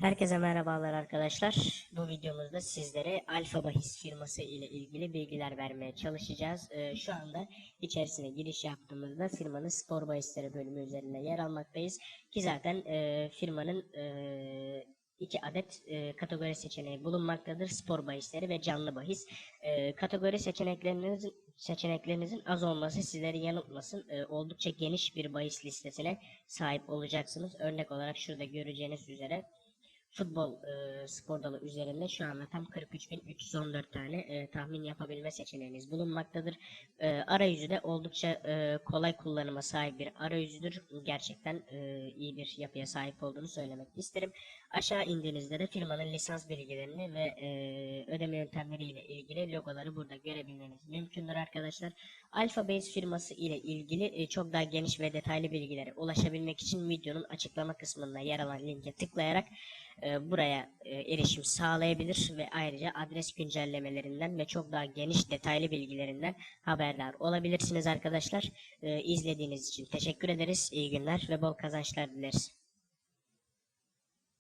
Herkese merhabalar arkadaşlar. Bu videomuzda sizlere Alfa Bahis firması ile ilgili bilgiler vermeye çalışacağız. Ee, şu anda içerisine giriş yaptığımızda firmanın spor bahisleri bölümü üzerinde yer almaktayız. Ki zaten e, firmanın e, iki adet e, kategori seçeneği bulunmaktadır. Spor bahisleri ve canlı bahis. E, kategori seçeneklerinizin seçeneklerinizin az olması sizleri yanıltmasın. E, oldukça geniş bir bahis listesine sahip olacaksınız. Örnek olarak şurada göreceğiniz üzere futbol e, spor dalı üzerinde şu anda tam 43.314 tane e, tahmin yapabilme seçeneğiniz bulunmaktadır. E, arayüzü de oldukça e, kolay kullanıma sahip bir arayüzüdür. Gerçekten e, iyi bir yapıya sahip olduğunu söylemek isterim. Aşağı indiğinizde de firmanın lisans bilgilerini ve e, ödeme yöntemleriyle ilgili logoları burada görebilmeniz mümkündür arkadaşlar. Alpha Base firması ile ilgili e, çok daha geniş ve detaylı bilgilere ulaşabilmek için videonun açıklama kısmında yer alan linke tıklayarak e, buraya e, erişim sağlayabilir ve ayrıca adres güncellemelerinden ve çok daha geniş detaylı bilgilerinden haberdar olabilirsiniz arkadaşlar. İzlediğiniz için teşekkür ederiz. İyi günler ve bol kazançlar dileriz.